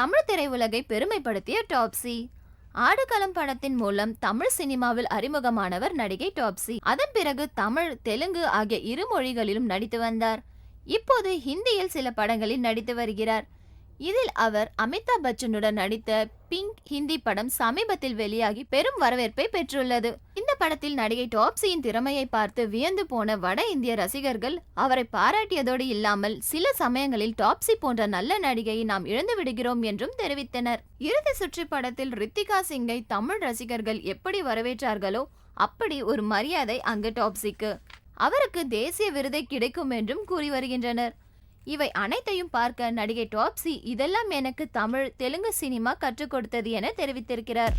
திரையுலகை பெருமைப்படுத்திய டாப்ஸி. ஆடுகளம் படத்தின் மூலம் தமிழ் சினிமாவில் அறிமுகமானவர் நடிகை டாப்ஸி. அதன் பிறகு தமிழ் தெலுங்கு ஆகிய இரு மொழிகளிலும் நடித்து வந்தார். இப்போது ஹிந்தியில் சில படங்களில் நடித்து வருகிறார். இதில் அவர் அமிதாப் பச்சனுடன் நடித்த பிங்க் ஹிந்தி படம் சமீபத்தில் வெளியாகி பெரும் வரவேற்பை பெற்றுள்ளது. படத்தில் நடிகை டாப்ஸியின் திறமையை பார்த்து வியந்து போன வட இந்திய ரசிகர்கள் அவரை பாராட்டியதோடு இல்லாமல் சில சமயங்களில் டாப்ஸி போன்ற நல்ல நடிகையை நாம் இழந்து விடுகிறோம் என்றும் தெரிவித்தனர். இறுதி சுற்று படத்தில் ரித்திகா சிங்கை தமிழ் ரசிகர்கள் எப்படி வரவேற்றார்களோ அப்படி ஒரு மரியாதை அங்கு டாப்ஸிக்கு அவருக்கு தேசிய விருதை கிடைக்கும் என்றும் கூறி வருகின்றனர். இவை அனைத்தையும் பார்க்க நடிகை டாப்ஸி இதெல்லாம் எனக்கு தமிழ் தெலுங்கு சினிமா கற்றுக் கொடுத்தது என தெரிவித்திருக்கிறார்.